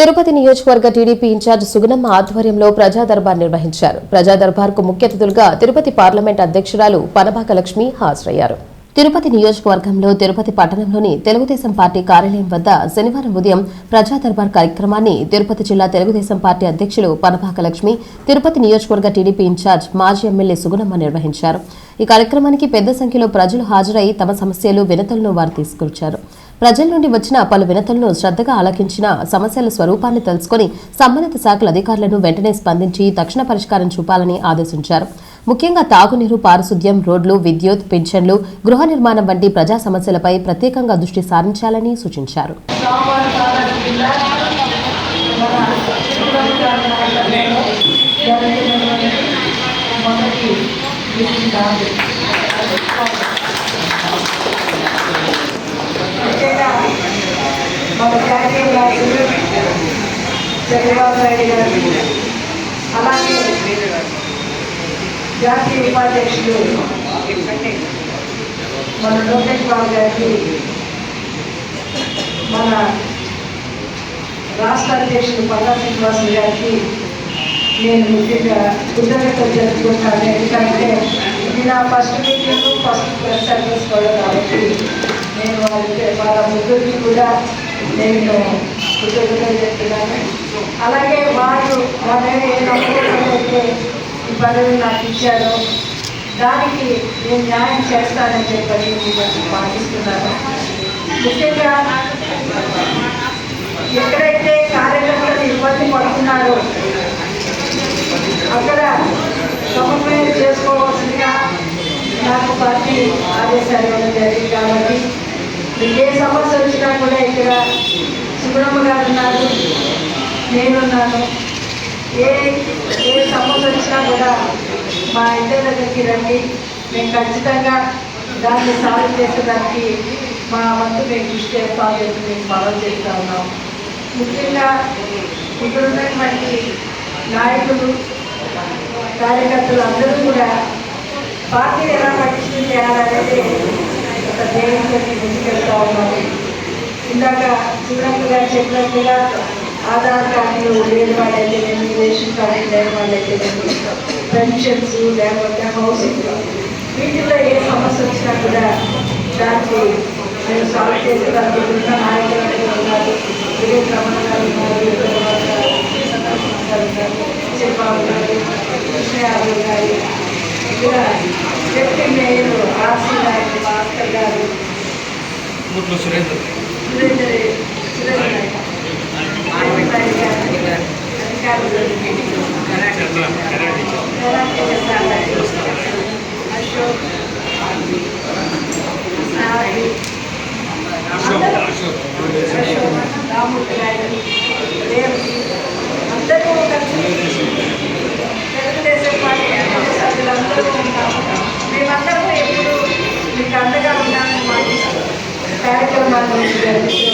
తిరుపతి నియోజకవర్గ TDP incharge Sugunamma ఆధ్వర్యంలో ప్రజాదర్బార్ నిర్వహించారు. ప్రజాదర్బార్కు ముఖ్య అతిథులుగా తిరుపతి పార్లమెంట్ అధ్యక్షురాలు పనబాక లక్ష్మి హాజరయ్యారు. తిరుపతి నియోజకవర్గంలో తిరుపతి పట్టణంలోని తెలుగుదేశం పార్టీ కార్యాలయం వద్ద శనివారం ఉదయం ప్రజాదర్బార్ కార్యక్రమాన్ని తిరుపతి జిల్లా తెలుగుదేశం పార్టీ అధ్యక్షులు పనబాక లక్ష్మి తిరుపతి నియోజకవర్గ టీడీపీ ఇన్ఛార్జ్ మాజీ ఎమ్మెల్యే సుగుణమ్మ నిర్వహించారు. ఈ కార్యక్రమానికి పెద్ద సంఖ్యలో ప్రజలు హాజరై తమ సమస్యలు వినతులను వారు తీసుకొచ్చారు. ప్రజల నుండి వచ్చిన పలు వినతులను శ్రద్ధగా ఆలకించిన సమస్యల స్వరూపాన్ని తెలుసుకుని సంబంధిత శాఖల అధికారులను వెంటనే స్పందించి తక్షణ పరిష్కారం చూపాలని ఆదేశించారు ముఖ్యంగా తాగునీరు పారిశుద్ధ్యం రోడ్లు విద్యుత్ పింఛన్లు గృహ నిర్మాణం వంటి ప్రజా సమస్యలపై ప్రత్యేకంగా దృష్టి సారించాలని సూచించారు Thank you. జాతీయ నాయకులు చంద్రబాబు నాయుడు గారు అలాగే జాతీయ ఉపాధ్యక్షులు మన లోకేష్ బాబు గారికి మన రాష్ట్ర అధ్యక్షుడు పల్లా శ్రీనివాసులు గారికి నేను ముఖ్యంగా కృతజ్ఞతలు జరుపుకుంటాను ఎందుకంటే ఇది నా first meeting first press service కూడా కాబట్టి నేను వాళ్ళకి వాళ్ళ ముగ్గురికి కూడా నేను కృతజ్ఞతలు చెప్తున్నాను అలాగే వారు వాళ్ళ ఏ ఈ పదవి నాకు ఇచ్చారో దానికి నేను న్యాయం చేస్తానని చెప్పని భావిస్తున్నాను ముఖ్యంగా ఎక్కడైతే కార్యకర్తలు ఇబ్బంది పడుతున్నారో అక్కడ సమన్వయం చేసుకోవాల్సిందిగా నాకు పార్టీ ఆదేశాలు ఇవ్వడం జరిగింది కాబట్టి ఏ సమస్య వచ్చినా కూడా ఇక్కడ సుబ్రహ్మ గారు ఉన్నారు నేనున్నాను ఏ ఏ సమస్య వచ్చినా కూడా మా ఇద్దరి దగ్గరికి రండి. మేము ఖచ్చితంగా దాన్ని సాల్వ్ చేసేదానికి మా వంతు మేము కృషి చేస్తామని చెప్పి మేము ఫాలో చేస్తా ఉన్నాం. ముఖ్యంగా ఇప్పుడున్నటువంటి నాయకులు కార్యకర్తలు అందరూ కూడా పార్టీని ఎలా పటిష్టం చేయాలనేది ఉన్నది ఇందాక చూడండి గారు చెప్పినట్టుగా ఆధార్ కార్డులు లేని వాళ్ళైతేనేమి రేషన్ కార్డు లేని వాళ్ళైతేనేమి పెన్షన్స్ లేకపోతే హౌసింగ్. వీటిలో ఏ సమస్య వచ్చినా కూడా దానికి నేను సాల్వ్ చేసేదానికి ఉన్న నాయకులు ఉన్నారు వివేక్ రమణ గారు ఉన్నారు తర్వాత గారు ఉన్నారు గారు కృష్ణ యాదవ్ గారు ఇక్కడ ముట్లు సురేందర్ అశోక్ Thank you.